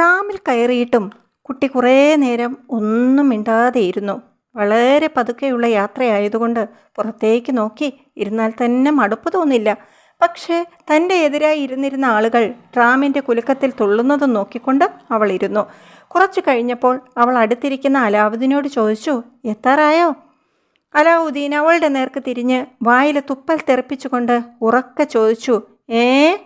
ട്രാമിൽ കയറിയിട്ടും കുട്ടി കുറേ നേരം ഒന്നും മിണ്ടാതെ ഇരുന്നു. വളരെ പതുക്കെയുള്ള യാത്രയായതുകൊണ്ട് പുറത്തേക്ക് നോക്കി ഇരുന്നാൽ തന്നെ മടുപ്പ് തോന്നില്ല. പക്ഷേ തന്റെ എതിരായി ഇരുന്നിരുന്ന ആളുകൾ ട്രാമിന്റെ കുലുക്കത്തിൽ തുള്ളുന്നതും നോക്കിക്കൊണ്ട് അവൾ ഇരുന്നു. കുറച്ചു കഴിഞ്ഞപ്പോൾ അവൾ അടുത്തിരിക്കുന്ന അലാവുദ്ദീനോട് ചോദിച്ചു എത്താറായോ? അലാവുദ്ദീൻ അവളുടെ നേർക്ക് തിരിഞ്ഞ് വായിലെ തുപ്പൽ തെറിപ്പിച്ചുകൊണ്ട് ഉറക്കെ ചോദിച്ചു ഏ?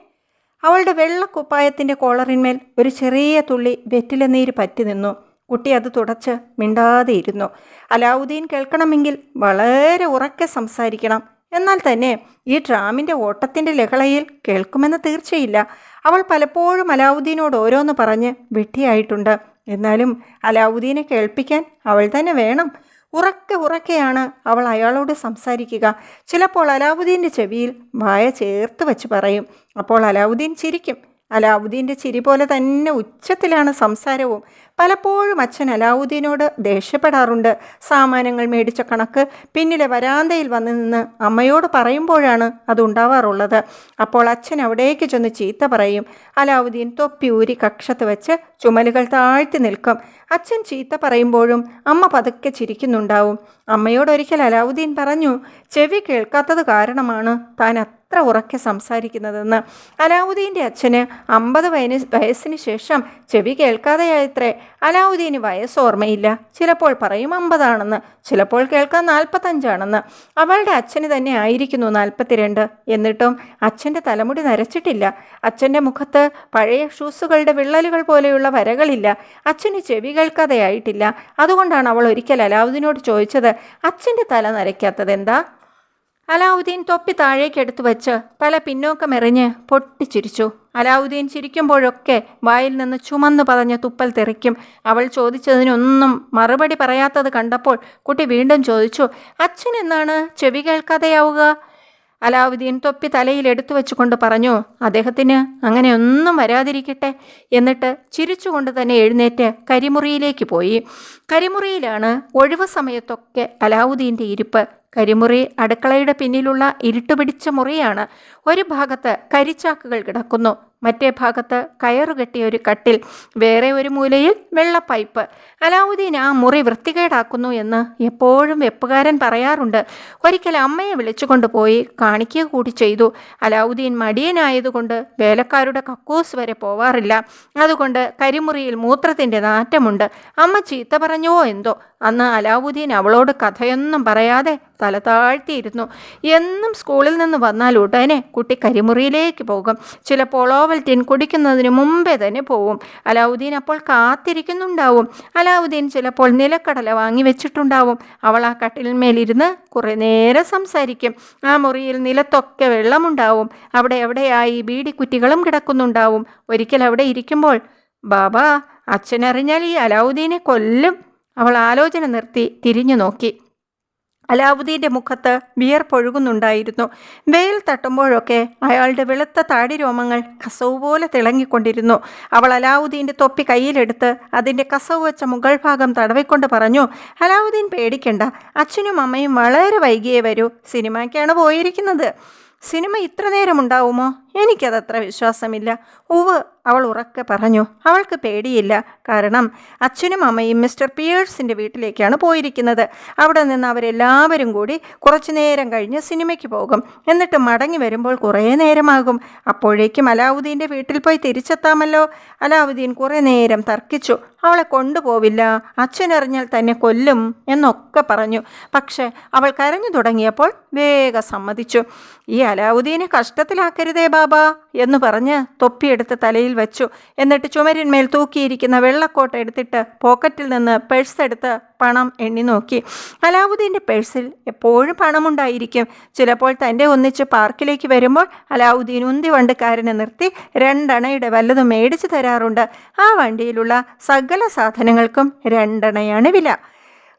അവളുടെ വെള്ളക്കുപ്പായത്തിന്റെ കോളറിന്മേൽ ഒരു ചെറിയ തുള്ളി വെറ്റില നീര് പറ്റി നിന്നു. കുട്ടി അത് തുടച്ച് മിണ്ടാതെ ഇരുന്നു അലാവുദ്ദീൻ കേൾക്കണമെങ്കിൽ വളരെ ഉറക്കെ സംസാരിക്കണം. എന്നാൽ തന്നെ ഈ ഡ്രാമിന്റെ ഓട്ടത്തിന്റെ ലഹളയിൽ കേൾക്കുമെന്ന് തീർച്ചയില്ല. അവൾ പലപ്പോഴും അലാവുദ്ദീനോട് ഓരോന്ന് പറഞ്ഞ് വെട്ടിയായിട്ടുണ്ട് എന്നാലും അലാവുദ്ദീനെ കേൾപ്പിക്കാൻ അവൾ തന്നെ വേണം. ഉറക്കെ ഉറക്കെയാണ് അവൾ അയാളോട് സംസാരിക്കുക. ചിലപ്പോൾ അലാവുദ്ദീന്റെ ചെവിയിൽ വായ ചേർത്ത് വെച്ച് പറയും. അപ്പോൾ അലാവുദ്ദീൻ ചിരിക്കും. അലാവുദ്ദീന്റെ ചിരി പോലെ തന്നെ ഉച്ചത്തിലാണ് സംസാരവും. പലപ്പോഴും അച്ഛൻ അലാവുദ്ദീനോട് ദേഷ്യപ്പെടാറുണ്ട്. സാമാനങ്ങൾ മേടിച്ച കണക്ക് പിന്നിലെ വരാന്തയിൽ വന്ന് നിന്ന് അമ്മയോട് പറയുമ്പോഴാണ് അതുണ്ടാവാറുള്ളത് അപ്പോൾ അച്ഛൻ അവിടേക്ക് ചെന്ന് ചീത്ത പറയും. അലാവുദ്ദീൻ തൊപ്പി ഊരി കക്ഷത്ത് വെച്ച് ചുമലുകൾ താഴ്ത്തി നിൽക്കും. അച്ഛൻ ചീത്ത പറയുമ്പോഴും അമ്മ പതുക്കെ ചിരിക്കുന്നുണ്ടാവും. അമ്മയോടൊരിക്കൽ അലാവുദ്ദീൻ പറഞ്ഞു ചെവി കേൾക്കാത്തത് കാരണമാണ്. താൻ അത്ര ഉറക്കെ സംസാരിക്കുന്നതെന്ന്. അലാവുദ്ദീന്റെ അച്ഛന് അമ്പത് വയന് വയസ്സിന് ശേഷം ചെവി കേൾക്കാതെയായത്രേ. അലാവുദ്ദീന് വയസ്സ് ഓർമ്മയില്ല. ചിലപ്പോൾ പറയും അമ്പതാണെന്ന് ചിലപ്പോൾ കേൾക്കാൻ നാൽപ്പത്തഞ്ചാണെന്ന്. അവളുടെ അച്ഛന് തന്നെ ആയിരിക്കുന്നു നാൽപ്പത്തിരണ്ട്. എന്നിട്ടും അച്ഛന്റെ തലമുടി നരച്ചിട്ടില്ല. അച്ഛന്റെ മുഖത്ത് പഴയ ഷൂസുകളുടെ വിള്ളലുകൾ പോലെയുള്ള വരകളില്ല. അച്ഛന് ചെവി കേൾക്കാതെയായിട്ടില്ല. അതുകൊണ്ടാണ് അവൾ ഒരിക്കൽ അലാവുദ്ദീനോട് ചോദിച്ചത് അച്ഛന്റെ തല നരയ്ക്കാത്തത് എന്താ അലാവുദ്ദീൻ തൊപ്പി താഴേക്ക് എടുത്തു വെച്ച് തല പിന്നോക്കമെറിഞ്ഞ് പൊട്ടിച്ചിരിച്ചു. അലാവുദ്ദീൻ ചിരിക്കുമ്പോഴൊക്കെ വായിൽ നിന്ന് ചുമന്നു പതഞ്ഞ തുപ്പൽ തെറിക്കും. അവൾ ചോദിച്ചതിനൊന്നും മറുപടി പറയാത്തത് കണ്ടപ്പോൾ കുട്ടി വീണ്ടും ചോദിച്ചു അച്ഛൻ എന്നാണ്? ചെവി കേൾക്കാതെയാവുക? അലാവുദ്ദീൻ തൊപ്പി തലയിൽ എടുത്തു വെച്ചുകൊണ്ട് പറഞ്ഞു അദ്ദേഹത്തിന് അങ്ങനെയൊന്നും വരാതിരിക്കട്ടെ. എന്നിട്ട് ചിരിച്ചുകൊണ്ട് തന്നെ എഴുന്നേറ്റ് കരിമുറിയിലേക്ക് പോയി. കരിമുറിയിലാണ് ഒഴിവ് സമയത്തൊക്കെ അലാവുദ്ദീന്റെ ഇരിപ്പ് കരിമുറി അടുക്കളയുടെ പിന്നിലുള്ള ഇരുട്ടുപിടിച്ച മുറിയാണ്. ഒരു ഭാഗത്ത് കരിച്ചാക്കുകൾ കിടക്കുന്നു. മറ്റേ ഭാഗത്ത് കയറുകെട്ടിയ ഒരു കട്ടിൽ വേറെ ഒരു മൂലയിൽ വെള്ള പൈപ്പ് അലാവുദ്ദീൻ ആ മുറി വൃത്തികേടാക്കുന്നു എന്ന് എപ്പോഴും വെപ്പുകാരൻ പറയാറുണ്ട്. ഒരിക്കൽ അമ്മയെ വിളിച്ചുകൊണ്ട് പോയി കാണിക്കുക കൂടി ചെയ്തു. അലാവുദ്ദീൻ മടിയനായതുകൊണ്ട് വേലക്കാരുടെ കക്കൂസ് വരെ പോവാറില്ല. അതുകൊണ്ട് കരിമുറിയിൽ മൂത്രത്തിന്റെ നാറ്റമുണ്ട്. അമ്മ ചീത്ത പറഞ്ഞോ എന്തോ? അന്ന് അലാവുദ്ദീൻ അവളോട് കഥയൊന്നും പറയാതെ തല താഴ്ത്തിയിരുന്നു. എന്നും സ്കൂളിൽ നിന്ന് വന്നാൽ ഉടനെ കുട്ടി കരിമുറിയിലേക്ക് പോകും. ചിലപ്പോൾ ടിൻ കുടിക്കുന്നതിന് മുമ്പേ തന്നെ പോവും. അലാവുദ്ദീൻ അപ്പോൾ കാത്തിരിക്കുന്നുണ്ടാവും. അലാവുദ്ദീൻ ചിലപ്പോൾ നിലക്കടല വാങ്ങി വെച്ചിട്ടുണ്ടാവും. അവൾ ആ കട്ടിലിന്മേലിരുന്ന് കുറേ നേരം സംസാരിക്കും. ആ മുറിയിൽ നിലത്തൊക്കെ വെള്ളമുണ്ടാവും. അവിടെ എവിടെയായി ബീഡിക്കുറ്റികളും കിടക്കുന്നുണ്ടാവും. ഒരിക്കൽ അവിടെ ഇരിക്കുമ്പോൾ ബാബാ അച്ഛനറിഞ്ഞാൽ ഈ അലാവുദ്ദീനെ കൊല്ലും. അവൾ ആലോചന നിർത്തി തിരിഞ്ഞു നോക്കി. അലാവുദ്ദീന്റെ മുഖത്ത് വിയർപ്പൊഴുകുന്നുണ്ടായിരുന്നു വെയിൽ തട്ടുമ്പോഴൊക്കെ അയാളുടെ വെളുത്ത താടി രോമങ്ങൾ കസവ് പോലെ തിളങ്ങിക്കൊണ്ടിരുന്നു. അവൾ അലാവുദ്ദീന്റെ തൊപ്പി കയ്യിലെടുത്ത് അതിന്റെ കസവ് വെച്ച മുകൾ ഭാഗം തടവിക്കൊണ്ട് പറഞ്ഞു അലാവുദ്ദീൻ പേടിക്കണ്ട. അച്ഛനും അമ്മയും വളരെ വൈകിയേ വരൂ. സിനിമയ്ക്കാണ് പോയിരിക്കുന്നത്. സിനിമ ഇത്ര നേരം ഉണ്ടാവുമോ എനിക്കതത്ര വിശ്വാസമില്ല. ഉവ് അവൾ ഉറക്കെ പറഞ്ഞു. അവൾക്ക് പേടിയില്ല. കാരണം അച്ഛനും അമ്മയും മിസ്റ്റർ പിയേഴ്സിന്റെ വീട്ടിലേക്കാണ് പോയിരിക്കുന്നത്. അവിടെ നിന്ന് അവരെല്ലാവരും കൂടി കുറച്ചു നേരം കഴിഞ്ഞ് സിനിമയ്ക്ക് പോകും. എന്നിട്ട് മടങ്ങി വരുമ്പോൾ കുറേ നേരമാകും. അപ്പോഴേക്കും അലാവുദ്ദീന്റെ വീട്ടിൽ പോയി തിരിച്ചെത്താമല്ലോ. അലാവുദ്ദീൻ കുറേ നേരം തർക്കിച്ചു. അവളെ കൊണ്ടുപോവില്ല. അച്ഛനറിഞ്ഞാൽ തന്നെ കൊല്ലും എന്നൊക്കെ പറഞ്ഞു. പക്ഷേ അവൾ കരഞ്ഞു തുടങ്ങിയപ്പോൾ വേഗം സമ്മതിച്ചു. ഈ അലാവുദ്ദീനെ കഷ്ടത്തിലാക്കരുതേ ബാബ എന്ന് പറഞ്ഞ് തൊപ്പിയെടുത്ത് തലയിൽ വെച്ചു. എന്നിട്ട് ചുമരിന്മേൽ തൂക്കിയിരിക്കുന്ന വെള്ളക്കോട്ട എടുത്തിട്ട് പോക്കറ്റിൽ നിന്ന് പേഴ്സ് എടുത്ത് പണം എണ്ണി നോക്കി. അലാവുദ്ദീന്റെ പേഴ്സിൽ എപ്പോഴും പണമുണ്ടായിരിക്കും. ചിലപ്പോൾ തന്റെ ഒന്നിച്ച് പാർക്കിലേക്ക് വരുമ്പോൾ അലാവുദ്ദീൻ ഉന്തി വണ്ടിക്കാരനെ നിർത്തി രണ്ടണയുടെ വല്ലതും മേടിച്ചു തരാറുണ്ട്. ആ വണ്ടിയിലുള്ള സകല സാധനങ്ങൾക്കും രണ്ടണയാണ് വില.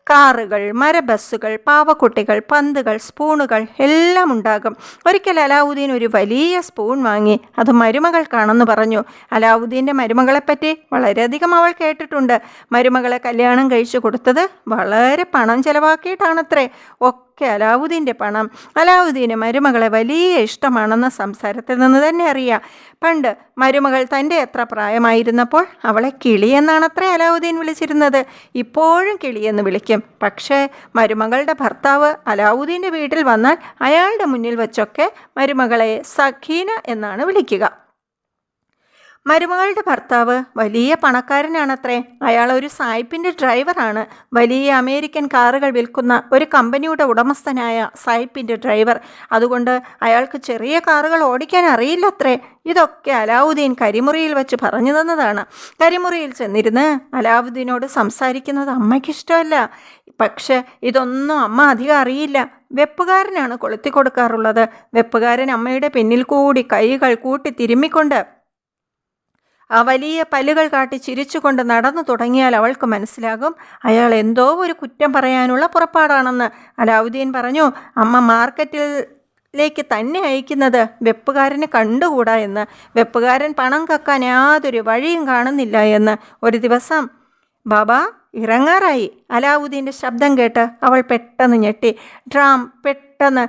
കാറുകൾ മരബസ്സുകൾ പാവക്കുട്ടികൾ പന്തുകൾ സ്പൂണുകൾ എല്ലാം ഉണ്ടാകും. ഒരിക്കൽ അലാവുദ്ദീൻ ഒരു വലിയ സ്പൂൺ വാങ്ങി അത് മരുമകൾക്കാണെന്ന് പറഞ്ഞു. അലാവുദ്ദീന്റെ മരുമകളെപ്പറ്റി വളരെയധികം അവൾ കേട്ടിട്ടുണ്ട്. മരുമകളെ കല്യാണം കഴിച്ചു കൊടുത്തത് വളരെ പണം ചെലവാക്കിയിട്ടാണത്രേ. ഒക്കെ ഇതൊക്കെ അലാവുദ്ദീന്റെ പണം. അലാവുദ്ദീന് മരുമകളെ വലിയ ഇഷ്ടമാണെന്ന സംസാരത്തിൽ നിന്ന് തന്നെ അറിയാം. പണ്ട് മരുമകൾ തന്റെ എത്ര പ്രായമായിരുന്നപ്പോൾ അവളെ കിളി എന്നാണത്രേ അലാവുദ്ദീൻ വിളിച്ചിരുന്നത്. ഇപ്പോഴും കിളിയെന്ന് വിളിക്കും. പക്ഷേ മരുമകളുടെ ഭർത്താവ് അലാവുദ്ദീന്റെ വീട്ടിൽ വന്നാൽ അയാളുടെ മുന്നിൽ വെച്ചൊക്കെ മരുമകളെ സഖീന എന്നാണ് വിളിക്കുക. മരുമകളുടെ ഭർത്താവ് വലിയ പണക്കാരനാണത്രേ. അയാൾ ഒരു സായിപ്പിന്റെ ഡ്രൈവറാണ്. വലിയ അമേരിക്കൻ കാറുകൾ വിൽക്കുന്ന ഒരു കമ്പനിയുടെ ഉടമസ്ഥനായ സായിപ്പിന്റെ ഡ്രൈവർ. അതുകൊണ്ട് അയാൾക്ക് ചെറിയ കാറുകൾ ഓടിക്കാൻ അറിയില്ലത്രേ. ഇതൊക്കെ അലാവുദ്ദീൻ കരിമുറിയിൽ വെച്ച് പറഞ്ഞു തന്നതാണ്. കരിമുറിയിൽ ചെന്നിരുന്ന് അലാവുദ്ദീനോട് സംസാരിക്കുന്നത് അമ്മയ്ക്കിഷ്ടമല്ല പക്ഷെ ഇതൊന്നും അമ്മ അധികം അറിയില്ല. വെപ്പുകാരനാണ് കൊളുത്തി കൊടുക്കാറുള്ളത്. വെപ്പുകാരൻ അമ്മയുടെ പിന്നിൽ കൂടി കൈകൾ കൂട്ടി തിരുമ്മിക്കൊണ്ട് ആ വലിയ പല്ലുകൾ കാട്ടി ചിരിച്ചുകൊണ്ട് നടന്നു തുടങ്ങിയാൽ അവൾക്ക് മനസ്സിലാകും. അയാൾ എന്തോ ഒരു കുറ്റം പറയാനുള്ള പുറപ്പാടാണെന്ന് അലാവുദ്ദീൻ പറഞ്ഞു. അമ്മ മാർക്കറ്റിൽ ലേക്ക് തന്നെ അയക്കുന്നത് വെപ്പുകാരനെ കണ്ടുകൂടാ എന്ന്. വെപ്പുകാരൻ പണം കക്കാൻ യാതൊരു വഴിയും കാണുന്നില്ല എന്ന്. ഒരു ദിവസം ബാബ ഇറങ്ങാറായി. അലാവുദ്ദീന്റെ ശബ്ദം കേട്ട് അവൾ പെട്ടെന്ന് ഞെട്ടി. ഡ്രാം പെട്ടെന്ന്.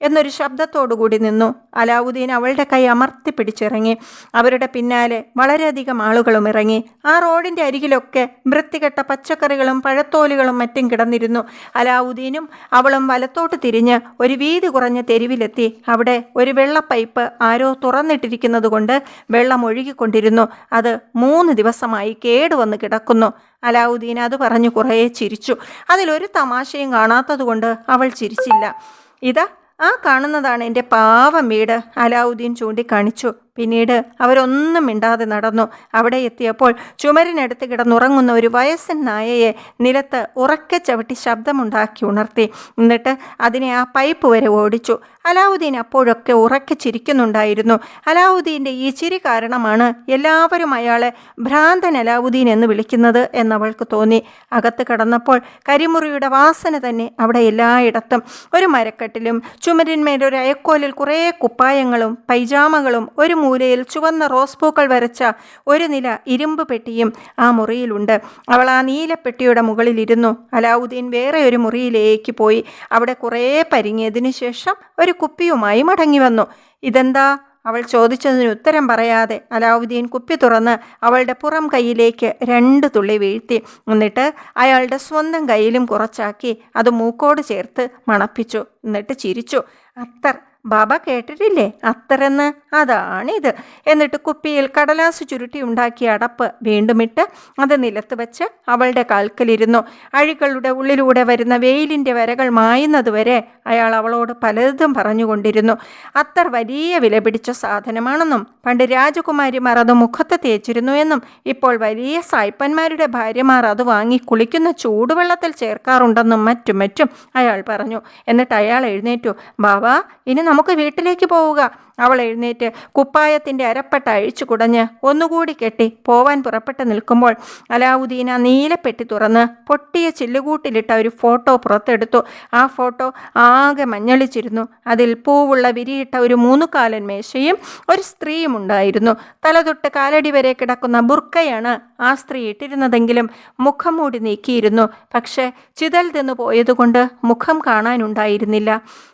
എന്നൊരു ശബ്ദത്തോടുകൂടി നിന്നു. അലാവുദ്ദീൻ അവളുടെ കൈ അമർത്തി പിടിച്ചിറങ്ങി. അവരുടെ പിന്നാലെ വളരെയധികം ആളുകളും ഇറങ്ങി. ആ റോഡിന്റെ അരികിലൊക്കെ വൃത്തികെട്ട പച്ചക്കറികളും പഴത്തോലുകളും മറ്റും കിടന്നിരുന്നു. അലാവുദ്ദീനും അവളും വലത്തോട്ട് തിരിഞ്ഞ് ഒരു വീതി കുറഞ്ഞ തെരുവിലെത്തി. അവിടെ ഒരു വെള്ള പൈപ്പ് ആരോ തുറന്നിട്ടിരിക്കുന്നത് കൊണ്ട് വെള്ളം ഒഴുകിക്കൊണ്ടിരുന്നു. അത് മൂന്ന് ദിവസമായി കേടുവന്ന് കിടക്കുന്നു. അലാവുദ്ദീൻ അത് പറഞ്ഞു കുറേ ചിരിച്ചു. അതിലൊരു തമാശയും കാണാത്തതുകൊണ്ട് അവൾ ചിരിച്ചില്ല. ഇതാ ആ കാണുന്നതാണ് എന്റെ പാവം വീട് അലാവുദ്ദീൻ ചൂണ്ടിക്കാണിച്ചു. പിന്നീട് അവരൊന്നും മിണ്ടാതെ നടന്നു. അവിടെ എത്തിയപ്പോൾ ചുമരിനടുത്ത് കിടന്നുറങ്ങുന്ന ഒരു വയസ്സൻ നായയെ നിലത്ത് ഉറക്കെ ചവിട്ടി ശബ്ദമുണ്ടാക്കി ഉണർത്തി. എന്നിട്ട് അതിനെ ആ പൈപ്പ് വരെ ഓടിച്ചു. അലാവുദ്ദീൻ അപ്പോഴൊക്കെ ഉറക്കെ ചിരിക്കുന്നുണ്ടായിരുന്നു. അലാവുദ്ദീന്റെ ഈ ചിരി കാരണമാണ് എല്ലാവരും അയാളെ ഭ്രാന്തൻ അലാവുദ്ദീൻ എന്ന് വിളിക്കുന്നത് എന്നവൾക്ക് തോന്നി. അകത്ത് കടന്നപ്പോൾ കരിമുറിയുടെ വാസന തന്നെ അവിടെ എല്ലായിടത്തും. ഒരു മരക്കെട്ടിലും ചുമരിന്മേലൊരു അയക്കോലിൽ കുറേ കുപ്പായങ്ങളും പൈജാമകളും ഒരു മൂലയിൽ ചുവന്ന റോസ് പൂക്കൾ വരച്ച ഒരു നില ഇരുമ്പ് പെട്ടിയും ആ മുറിയിലുണ്ട്. അവൾ ആ നീലപ്പെട്ടിയുടെ മുകളിലിരുന്നു അലാവുദ്ദീൻ വേറെ ഒരു മുറിയിലേക്ക് പോയി. അവിടെ കുറേ പരിങ്ങിയതിനു ശേഷം ഒരു കുപ്പിയുമായി മടങ്ങി വന്നു. ഇതെന്താ? അവൾ ചോദിച്ചതിന് ഉത്തരം പറയാതെ അലാവുദ്ദീൻ കുപ്പി തുറന്ന് അവളുടെ പുറം കൈയിലേക്ക് രണ്ട് തുള്ളി വീഴ്ത്തി. എന്നിട്ട് അയാളുടെ സ്വന്തം കയ്യിലും കുറച്ചാക്കി അത് മൂക്കോട് ചേർത്ത് മണപ്പിച്ചു. എന്നിട്ട് ചിരിച്ചു. അത്തർ ബാബ കേട്ടിട്ടില്ലേ? അത്തരെന്ന് അതാണിത്. എന്നിട്ട് കുപ്പിയിൽ കടലാസ് ചുരുട്ടി ഉണ്ടാക്കിയ അടപ്പ് വീണ്ടും ഇട്ട് അത് നിലത്ത് വെച്ച് അവളുടെ കാൽക്കലിരുന്നു. അഴികളുടെ ഉള്ളിലൂടെ വരുന്ന വെയിലിന്റെ വരകൾ മായുന്നതുവരെ അയാൾ അവളോട് പലതും പറഞ്ഞുകൊണ്ടിരുന്നു. അത്തർ വലിയ വില പിടിച്ച സാധനമാണെന്നും പണ്ട് രാജകുമാരിമാർ അത് മുഖത്ത് തേച്ചിരുന്നു എന്നും ഇപ്പോൾ വലിയ സായ്പന്മാരുടെ ഭാര്യമാർ അത് വാങ്ങി കുളിക്കുന്ന ചൂടുവെള്ളത്തിൽ ചേർക്കാറുണ്ടെന്നും മറ്റും മറ്റും അയാൾ പറഞ്ഞു. എന്നിട്ട് അയാൾ എഴുന്നേറ്റു. ബാബ ഇനി നമുക്ക് വീട്ടിലേക്ക് പോവുക. അവൾ എഴുന്നേറ്റ് കുപ്പായത്തിന്റെ അരപ്പട്ട അഴിച്ചു കുടഞ്ഞ് ഒന്നുകൂടി കെട്ടി പോവാൻ പുറപ്പെട്ട് നിൽക്കുമ്പോൾ അലാവുദ്ദീൻ ആ നീലപ്പെട്ടി തുറന്ന് പൊട്ടിയ ചില്ലുകൂട്ടിലിട്ട ഒരു ഫോട്ടോ പുറത്തെടുത്തു. ആ ഫോട്ടോ ആകെ മഞ്ഞളിച്ചിരുന്നു. അതിൽ പൂവുള്ള വിരിയിട്ട ഒരു മൂന്നുകാലൻ മേശയും ഒരു സ്ത്രീയും ഉണ്ടായിരുന്നു. തലതൊട്ട് കാലടി വരെ കിടക്കുന്ന ബുർക്കയാണ് ആ സ്ത്രീ ഇട്ടിരുന്നതെങ്കിലും മുഖം മൂടി നീക്കിയിരുന്നു. പക്ഷേ ചിതൽ തിന്നു പോയതുകൊണ്ട് മുഖം കാണാനുണ്ടായിരുന്നില്ല.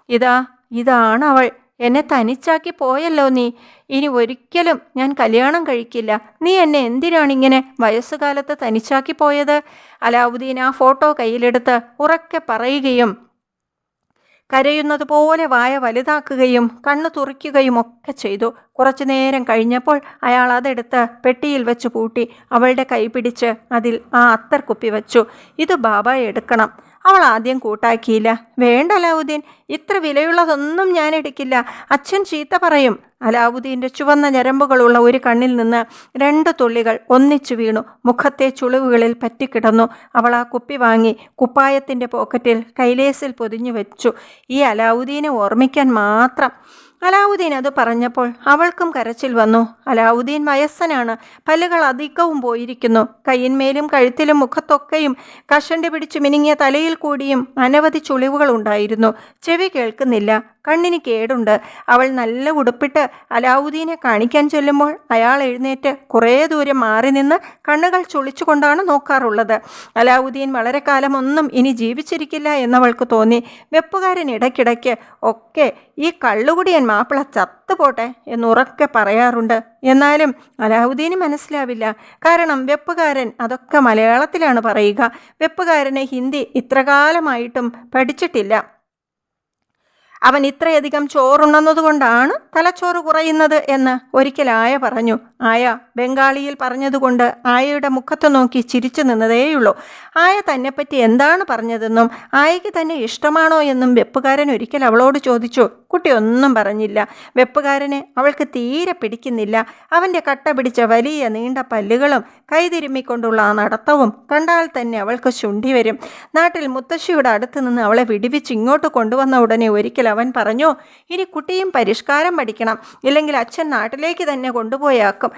ഇതാ ഇതാണ് അവൾ എന്നെ തനിച്ചാക്കി പോയല്ലോ നീ. ഇനി ഒരിക്കലും ഞാൻ കല്യാണം കഴിക്കില്ല. നീ എന്നെ എന്തിനാണ് ഇങ്ങനെ വയസ്സുകാലത്ത് തനിച്ചാക്കി പോയത്? അലാവുദ്ദീൻ ആ ഫോട്ടോ കയ്യിലെടുത്ത് ഉറക്കെ പറയുകയും കരയുന്നത് പോലെ വായ വലുതാക്കുകയും കണ്ണു തുറിക്കുകയും ഒക്കെ ചെയ്തു. കുറച്ചു നേരം കഴിഞ്ഞപ്പോൾ അയാൾ അതെടുത്ത് പെട്ടിയിൽ വെച്ച് പൂട്ടി അവളുടെ കൈ പിടിച്ച് അതിൽ ആ അത്തർ കുപ്പി വെച്ചു. ഇത് ബാബ എടുക്കണം. അവൾ ആദ്യം കൂട്ടാക്കിയില്ല. വേണ്ട അലാവുദ്ദീൻ ഇത്ര വിലയുള്ളതൊന്നും ഞാൻ എടുക്കില്ല. അച്ഛൻ ചീത്ത പറയും. അലാവുദ്ദീന്റെ ചുവന്ന ഞരമ്പുകളുള്ള ഒരു കണ്ണിൽ നിന്ന് രണ്ട് തുള്ളികൾ ഒന്നിച്ചു വീണു. മുഖത്തെ ചുളിവുകളിൽ പറ്റിക്കിടന്നു. അവൾ ആ കുപ്പി വാങ്ങി കുപ്പായത്തിന്റെ പോക്കറ്റിൽ കൈലേസിൽ പൊതിഞ്ഞു വെച്ചു. ഈ അലാവുദ്ദീനെ ഓർമ്മിക്കാൻ മാത്രം അലാവുദ്ദീൻ അത് പറഞ്ഞപ്പോൾ അവൾക്കും കരച്ചിൽ വന്നു. അലാവുദ്ദീൻ വയസ്സനാണ്. പല്ലുകൾ അധികവും പോയിരിക്കുന്നു. കയ്യിന്മേലും കഴുത്തിലും മുഖത്തൊക്കെയും കഷണ്ടി പിടിച്ചു മിനുങ്ങിയ തലയിൽ കൂടിയും അനവധി ചുളിവുകൾ ഉണ്ടായിരുന്നു. ചെവി കേൾക്കുന്നില്ല. കണ്ണിന് കേടുണ്ട്. അവൾ നല്ല ഉടുപ്പിട്ട് അലാവുദ്ദീനെ കാണിക്കാൻ ചെല്ലുമ്പോൾ അയാൾ എഴുന്നേറ്റ് കുറേ ദൂരം മാറി നിന്ന് കണ്ണുകൾ ചുളിച്ചുകൊണ്ടാണ് നോക്കാറുള്ളത്. അലാവുദ്ദീൻ വളരെ കാലം ഒന്നും ഇനി ജീവിച്ചിരിക്കില്ല എന്നവൾക്ക് തോന്നി. വെപ്പുകാരൻ ഇടയ്ക്കിടയ്ക്ക് ഒക്കെ ഈ കള്ളുകുടിയൻ മാപ്പിള ചത്തുപോട്ടെ എന്നുറക്കെ പറയാറുണ്ട്. എന്നാലും അലാവുദ്ദീന് മനസ്സിലാവില്ല. കാരണം വെപ്പുകാരൻ അതൊക്കെ മലയാളത്തിലാണ് പറയുക. വെപ്പുകാരന് ഹിന്ദി ഇത്രകാലമായിട്ടും പഠിച്ചിട്ടില്ല. അവൻ ഇത്രയധികം ചോറുണ്ണുന്നതുകൊണ്ടാണ് തലച്ചോറ് കുറയുന്നത് എന്ന് ഒരിക്കൽ ആയ പറഞ്ഞു. ആയ ബംഗാളിയിൽ പറഞ്ഞതുകൊണ്ട് ആയയുടെ മുഖത്ത് നോക്കി ചിരിച്ചു നിന്നതേയുള്ളൂ. ആയ തന്നെപ്പറ്റി എന്താണ് പറഞ്ഞതെന്നും ആയയ്ക്ക് തന്നെ ഇഷ്ടമാണോ എന്നും വെപ്പുകാരൻ ഒരിക്കൽ അവളോട് ചോദിച്ചു. കുട്ടി ഒന്നും പറഞ്ഞില്ല. വെപ്പുകാരനെ അവൾക്ക് തീരെ പിടിക്കുന്നില്ല. അവന്റെ കട്ട പിടിച്ച വലിയ നീണ്ട പല്ലുകളും കൈതിരുമ്മിക്കൊണ്ടുള്ള ആ നടത്തവും കണ്ടാൽ തന്നെ അവൾക്ക് ശുണ്ഠി വരും. നാട്ടിൽ മുത്തശ്ശിയുടെ അടുത്ത് നിന്ന് അവളെ വിടിവിച്ച് ഇങ്ങോട്ട് കൊണ്ടുവന്ന ഉടനെ ഒരിക്കൽ അവൻ പറഞ്ഞു ഇനി കുട്ടിയും പരിഷ്കാരം പഠിക്കണം. ഇല്ലെങ്കിൽ അച്ഛൻ നാട്ടിലേക്ക് തന്നെ കൊണ്ടുപോയാക്കും.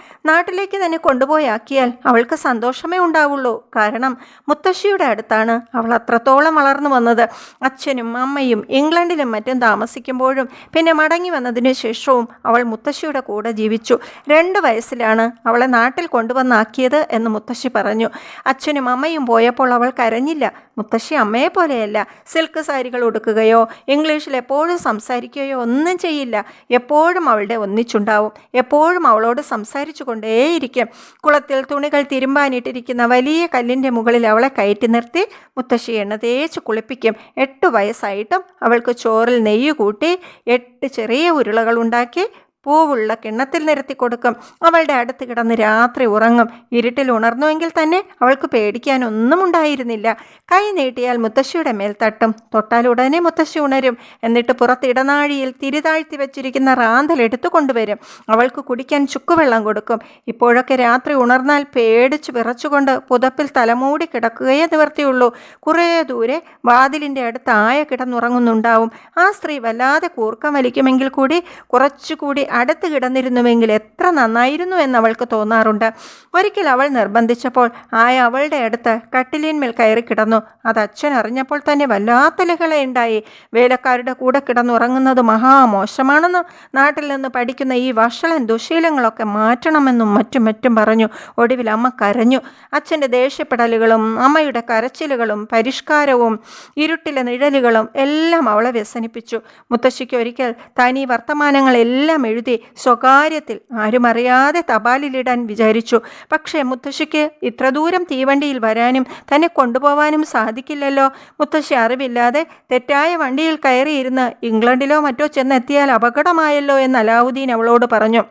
നാട്ടിലേക്ക് തന്നെ കൊണ്ടുപോയാക്കിയാൽ അവൾക്ക് സന്തോഷമേ ഉണ്ടാവുള്ളൂ. കാരണം മുത്തശ്ശിയുടെ അടുത്താണ് അവൾ അത്രത്തോളം വളർന്നു വന്നത്. അച്ഛനും അമ്മയും ഇംഗ്ലണ്ടിലും മറ്റും താമസിക്കുമ്പോഴും പിന്നെ മടങ്ങി വന്നതിന് ശേഷവും അവൾ മുത്തശ്ശിയുടെ കൂടെ ജീവിച്ചു. രണ്ട് വയസ്സിലാണ് അവളെ നാട്ടിൽ കൊണ്ടുവന്നാക്കിയത് എന്ന് മുത്തശ്ശി പറഞ്ഞു. അച്ഛനും അമ്മയും പോയപ്പോൾ അവൾ കരഞ്ഞില്ല. മുത്തശ്ശി അമ്മയെ പോലെയല്ല. സിൽക്ക് സാരികൾ ഉടുക്കുകയോ ഇംഗ്ലീഷിൽ എപ്പോഴും സംസാരിക്കുകയോ ഒന്നും ചെയ്യില്ല. എപ്പോഴും അവളുടെ ഒന്നിച്ചുണ്ടാവും. എപ്പോഴും അവളോട് സംസാരിച്ചു കൊണ്ടേയിരിക്കും കുളത്തിൽ തുണികൾ തിരുമ്പാനിട്ടിരിക്കുന്ന വലിയ കല്ലിന്റെ മുകളിൽ അവളെ കയറ്റി നിർത്തി മുത്തശ്ശി എണ്ണ തേച്ച് കുളിപ്പിക്കും. എട്ട് വയസ്സായിട്ടും അവൾക്ക് ചോറിൽ നെയ്യ് കൂട്ടി എട്ട് ചെറിയ ഉരുളകൾ ഉണ്ടാക്കി പൂവുള്ള കിണ്ണത്തിൽ നിരത്തി കൊടുക്കും. അവളുടെ അടുത്ത് കിടന്ന് രാത്രി ഉറങ്ങും. ഇരുട്ടിൽ ഉണർന്നുവെങ്കിൽ തന്നെ അവൾക്ക് പേടിക്കാനൊന്നും ഉണ്ടായിരുന്നില്ല. കൈ നീട്ടിയാൽ മുത്തശ്ശിയുടെ മേൽ തട്ടും. തൊട്ടാൽ ഉടനെ മുത്തശ്ശി ഉണരും. എന്നിട്ട് പുറത്ത് ഇടനാഴിയിൽ തിരിതാഴ്ത്തി വെച്ചിരിക്കുന്ന റാന്തൽ എടുത്തു കൊണ്ടുവരും. അവൾക്ക് കുടിക്കാൻ ചുക്കുവെള്ളം കൊടുക്കും. ഇപ്പോഴൊക്കെ രാത്രി ഉണർന്നാൽ പേടിച്ച് വിറച്ചുകൊണ്ട് പുതപ്പിൽ തലമൂടി കിടക്കുകയേ നിവർത്തിയുള്ളൂ. കുറേ ദൂരെ വാതിലിന്റെ അടുത്ത് ആയ കിടന്നുറങ്ങുന്നുണ്ടാവും. ആ സ്ത്രീ വല്ലാതെ കൂർക്കം വലിക്കുമെങ്കിൽ കൂടി കുറച്ചുകൂടി അടുത്ത് കിടന്നിരുന്നുവെങ്കിൽ എത്ര നന്നായിരുന്നു എന്ന് അവൾക്ക് തോന്നാറുണ്ട്. ഒരിക്കൽ അവൾ നിർബന്ധിച്ചപ്പോൾ ആയ അവളുടെ അടുത്ത് കട്ടിലിന്മേൽ കയറി കിടന്നു. അത് അച്ഛൻ അറിഞ്ഞപ്പോൾ തന്നെ വല്ലാത്ത ലഹളയുണ്ടായി വേലക്കാരുടെ കൂടെ കിടന്നുറങ്ങുന്നത് മഹാമോശമാണെന്ന് നാട്ടിൽ നിന്ന് പഠിക്കുന്ന ഈ വഷളൻ ദുശീലങ്ങളൊക്കെ മാറ്റണമെന്നും മറ്റും മറ്റും പറഞ്ഞു. ഒടുവിൽ അമ്മ കരഞ്ഞു. അച്ഛന്റെ ദേഷ്യപ്പെടലുകളും അമ്മയുടെ കരച്ചിലുകളും പരിഷ്കാരവും ഇരുട്ടിലെ നിഴലുകളും എല്ലാം അവളെ വ്യസനിപ്പിച്ചു. മുത്തശ്ശിക്ക് ഒരിക്കൽ തനി വർത്തമാനങ്ങളെല്ലാം എഴുതി സ്വകാര്യത്തിൽ ആരും അറിയാതെ തപാലിലിടാൻ വിചാരിച്ചു. പക്ഷേ മുത്തശ്ശിക്ക് ഇത്ര ദൂരം തീവണ്ടിയിൽ വരാനും തന്നെ കൊണ്ടുപോവാനും സാധിക്കില്ലല്ലോ. മുത്തശ്ശി അറിവില്ലാതെ തെറ്റായ വണ്ടിയിൽ കയറിയിരുന്ന് ഇംഗ്ലണ്ടിലോ മറ്റോ ചെന്നെത്തിയാൽ അപകടമായല്ലോ എന്ന് അലാവുദ്ദീൻ അവളോട് പറഞ്ഞു.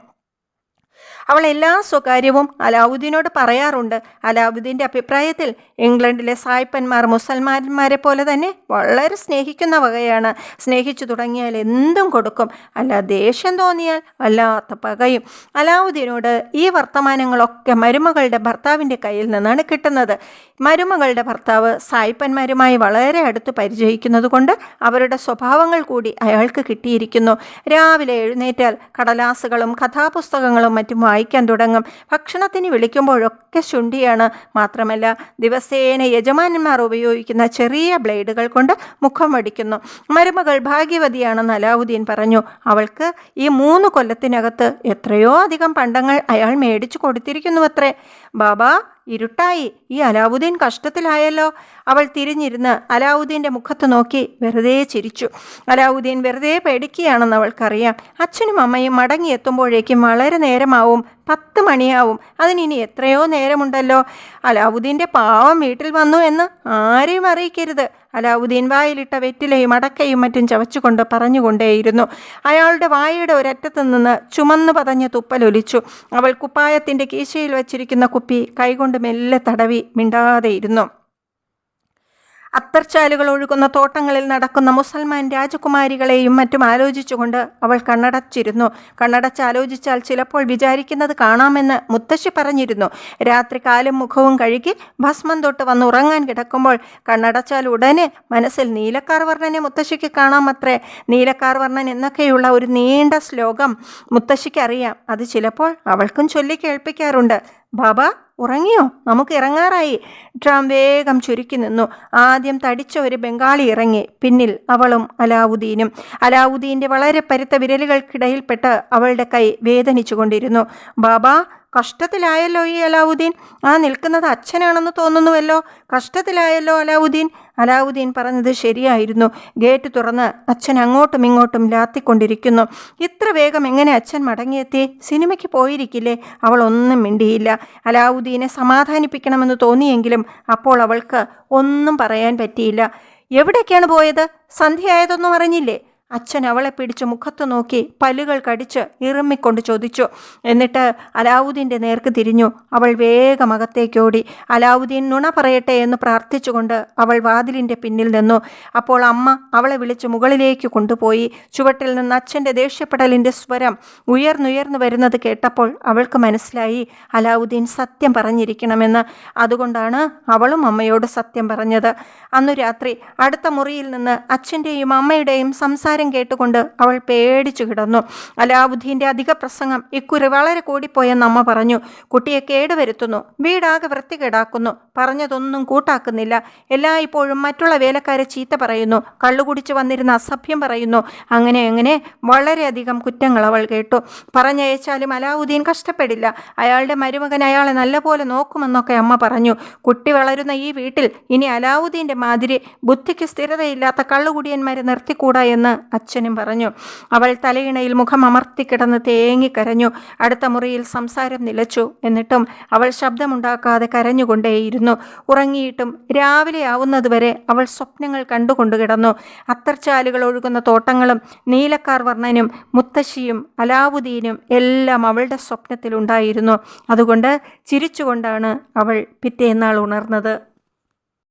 അവൾ എല്ലാ സ്വകാര്യവും അലാവുദ്ദീനോട് പറയാറുണ്ട്. അലാവുദ്ദീന്റെ അഭിപ്രായത്തിൽ ഇംഗ്ലണ്ടിലെ സായിപ്പന്മാർ മുസൽമാന്മാരെ പോലെ തന്നെ വളരെ സ്നേഹിക്കുന്ന വകയാണ്. സ്നേഹിച്ചു തുടങ്ങിയാൽ എന്തും കൊടുക്കും. അല്ല ദേഷ്യം തോന്നിയാൽ വല്ലാത്ത പകയും. അലാവുദ്ദീനോട് ഈ വർത്തമാനങ്ങളൊക്കെ മരുമകളുടെ ഭർത്താവിന്റെ കയ്യിൽ നിന്നാണ് കിട്ടുന്നത്. മരുമകളുടെ ഭർത്താവ് സായിപ്പന്മാരുമായി വളരെ അടുത്ത് പരിചയിക്കുന്നത് കൊണ്ട് അവരുടെ സ്വഭാവങ്ങൾ കൂടി അയാൾക്ക് കിട്ടിയിരിക്കുന്നു. രാവിലെ എഴുന്നേറ്റാൽ കടലാസുകളും കഥാപുസ്തകങ്ങളും മറ്റും വായിക്കാൻ തുടങ്ങും. ഭക്ഷണത്തിന് വിളിക്കുമ്പോഴൊക്കെ ശുണ്ഠിയാണ് മാത്രമല്ല ദിവസേന യജമാനന്മാർ ഉപയോഗിക്കുന്ന ചെറിയ ബ്ലേഡുകൾ കൊണ്ട് മുഖം വടിക്കുന്നു. മരുമകൾ ഭാഗ്യവതിയാണെന്ന് അലാവുദ്ദീൻ പറഞ്ഞു. അവൾക്ക് ഈ മൂന്ന് കൊല്ലത്തിനകത്ത് എത്രയോ അധികം പണ്ടങ്ങൾ അയാൾ മേടിച്ചു കൊടുത്തിരിക്കുന്നു അത്രേ ബാബാ ഇരുട്ടായി. ഈ അലാവുദ്ദീൻ കഷ്ടത്തിലായല്ലോ. അവൾ തിരിഞ്ഞിരുന്ന് അലാവുദ്ദീന്റെ മുഖത്ത് നോക്കി വെറുതെ ചിരിച്ചു. അലാവുദ്ദീൻ വെറുതെ പേടിക്കുകയാണെന്ന് അവൾക്കറിയാം. അച്ഛനും അമ്മയും മടങ്ങിയെത്തുമ്പോഴേക്കും വളരെ നേരമാവും. പത്ത് മണിയാവും. അതിനിനി എത്രയോ നേരമുണ്ടല്ലോ. അലാവുദ്ദീന്റെ പാവം വീട്ടിൽ വന്നു എന്ന് ആരെയും അറിയിക്കരുത്. അലാവുദ്ദീൻ വായിലിട്ട വെറ്റിലയും അടക്കയും മറ്റും ചവച്ചുകൊണ്ട് പറഞ്ഞുകൊണ്ടേയിരുന്നു. അയാളുടെ വായയുടെ ഒരറ്റത്ത് നിന്ന് ചുമന്നു പതഞ്ഞ തുപ്പലൊലിച്ചു. അവൾ കുപ്പായത്തിന്റെ കീശയിൽ വച്ചിരിക്കുന്ന കുപ്പി കൈകൊണ്ട് മെല്ലെ തടവി മിണ്ടാതെയിരുന്നു. അത്തർച്ചാലുകൾ ഒഴുകുന്ന തോട്ടങ്ങളിൽ നടക്കുന്ന മുസൽമാൻ രാജകുമാരികളെയും മറ്റും ആലോചിച്ചുകൊണ്ട് അവൾ കണ്ണടച്ചിരുന്നു. കണ്ണടച്ചാലോചിച്ചാൽ ചിലപ്പോൾ വിചാരിക്കുന്നത് കാണാമെന്ന് മുത്തശ്ശി പറഞ്ഞിരുന്നു. രാത്രി കാലും മുഖവും കഴുകി ഭസ്മം തൊട്ട് വന്ന് ഉറങ്ങാൻ കിടക്കുമ്പോൾ കണ്ണടച്ചാൽ ഉടനെ മനസ്സിൽ നീലക്കാർ വർണനെ മുത്തശ്ശിക്ക് കാണാമത്രേ. നീലക്കാർ വർണൻ എന്നൊക്കെയുള്ള ഒരു നീണ്ട ശ്ലോകം മുത്തശ്ശിക്ക് അറിയാം. അത് ചിലപ്പോൾ അവൾക്കും ചൊല്ലി കേൾപ്പിക്കാറുണ്ട്. ബാബ ഉറങ്ങിയോ? നമുക്ക് ഇറങ്ങാറായി. ട്രാം വേഗം ചുരുക്കി നിന്നു. ആദ്യം തടിച്ച ഒരു ബംഗാളി ഇറങ്ങി. പിന്നിൽ അവളും അലാവുദ്ദീനും. അലാവുദ്ദീന്റെ വളരെ പരുത്ത വിരലുകൾക്കിടയിൽപ്പെട്ട് അവളുടെ കൈ വേദനിച്ചു കൊണ്ടിരുന്നു ബാബ കഷ്ടത്തിലായല്ലോ ഈ അലാവുദ്ദീൻ? ആ നിൽക്കുന്നത് അച്ഛനാണെന്ന് തോന്നുന്നുവല്ലോ. കഷ്ടത്തിലായല്ലോ അലാവുദ്ദീൻ? അലാവുദ്ദീൻ പറഞ്ഞത് ശരിയായിരുന്നു. ഗേറ്റ് തുറന്ന് അച്ഛൻ അങ്ങോട്ടും ഇങ്ങോട്ടും ലാത്തിക്കൊണ്ടിരിക്കുന്നു. ഇത്ര വേഗം എങ്ങനെ അച്ഛൻ മടങ്ങിയെത്തി? സിനിമയ്ക്ക് പോയിരിക്കില്ലേ? അവൾ ഒന്നും മിണ്ടിയില്ല. അലാവുദ്ദീനെ സമാധാനിപ്പിക്കണമെന്ന് തോന്നിയെങ്കിലും അപ്പോൾ അവൾക്ക് ഒന്നും പറയാൻ പറ്റിയില്ല. എവിടേക്കാണ് പോയത്? സന്ധ്യയായതൊന്നും അറിഞ്ഞില്ലേ? അച്ഛൻ അവളെ പിടിച്ച് മുഖത്ത് നോക്കി പല്ലുകൾ കടിച്ച് ഇറുമ്മിക്കൊണ്ട് ചോദിച്ചു. എന്നിട്ട് അലാവുദ്ദീന്റെ നേർക്ക് തിരിഞ്ഞു. അവൾ വേഗം അകത്തേക്കോടി. അലാവുദ്ദീൻ നുണ പറയട്ടെ എന്ന് പ്രാർത്ഥിച്ചുകൊണ്ട് അവൾ വാതിലിന്റെ പിന്നിൽ നിന്നു. അപ്പോൾ അമ്മ അവളെ വിളിച്ച് മുകളിലേക്ക് കൊണ്ടുപോയി. ചുവട്ടിൽ നിന്ന് അച്ഛന്റെ ദേഷ്യപ്പെടലിന്റെ സ്വരം ഉയർന്നുയർന്നു വരുന്നത് കേട്ടപ്പോൾ അവൾക്ക് മനസ്സിലായി അലാവുദ്ദീൻ സത്യം പറഞ്ഞിരിക്കണമെന്ന്. അതുകൊണ്ടാണ് അവളും അമ്മയോട് സത്യം പറഞ്ഞത്. അന്നു രാത്രി അടുത്ത മുറിയിൽ നിന്ന് അച്ഛന്റെയും അമ്മയുടെയും സംസാരം കേട്ടുകൊണ്ട് അവൾ പേടിച്ചു കിടന്നു. അലാവുദ്ദീന്റെ അധിക പ്രസംഗം ഇക്കുറി വളരെ കൂടിപ്പോയെന്ന് അമ്മ പറഞ്ഞു. കുട്ടിയെ കേടുവരുത്തുന്നു. വീടാകെ വൃത്തികേടാക്കുന്നു. പറഞ്ഞതൊന്നും കൂട്ടാക്കുന്നില്ല. എല്ലായ്പ്പോഴും മറ്റുള്ള വേലക്കാരെ ചീത്ത പറയുന്നു. കള്ളുകുടിച്ച് വന്നിരുന്ന അസഭ്യം പറയുന്നു. അങ്ങനെ അങ്ങനെ വളരെയധികം കുറ്റങ്ങൾ അവൾ കേട്ടു. പറഞ്ഞയച്ചാലും അലാവുദ്ദീൻ കഷ്ടപ്പെടില്ല. അയാളുടെ മരുമകൻ അയാളെ നല്ലപോലെ നോക്കുമെന്നൊക്കെ അമ്മ പറഞ്ഞു. കുട്ടി വളരുന്ന ഈ വീട്ടിൽ ഇനി അലാവുദ്ദീന്റെ മാതിരി ബുദ്ധിക്ക് സ്ഥിരതയില്ലാത്ത കള്ളുകുടിയന്മാരെ നിർത്തിക്കൂടാ എന്ന് അച്ഛനും പറഞ്ഞു. അവൾ തലയിണയിൽ മുഖം അമർത്തി കിടന്ന് തേങ്ങിക്കരഞ്ഞു അടുത്ത മുറിയിൽ സംസാരം നിലച്ചു. എന്നിട്ടും അവൾ ശബ്ദമുണ്ടാക്കാതെ കരഞ്ഞുകൊണ്ടേയിരുന്നു. ഉറങ്ങിയിട്ടും രാവിലെ ആവുന്നതുവരെ അവൾ സ്വപ്നങ്ങൾ കണ്ടുകൊണ്ടു കിടന്നു. അത്തർച്ചാലുകൾ ഒഴുകുന്ന തോട്ടങ്ങളും നീലക്കാർ വർണനും മുത്തശ്ശിയും അലാവുദ്ദീനും എല്ലാം അവളുടെ സ്വപ്നത്തിലുണ്ടായിരുന്നു. അതുകൊണ്ട് ചിരിച്ചുകൊണ്ടാണ് അവൾ പിറ്റേന്നാൾ ഉണർന്നത്.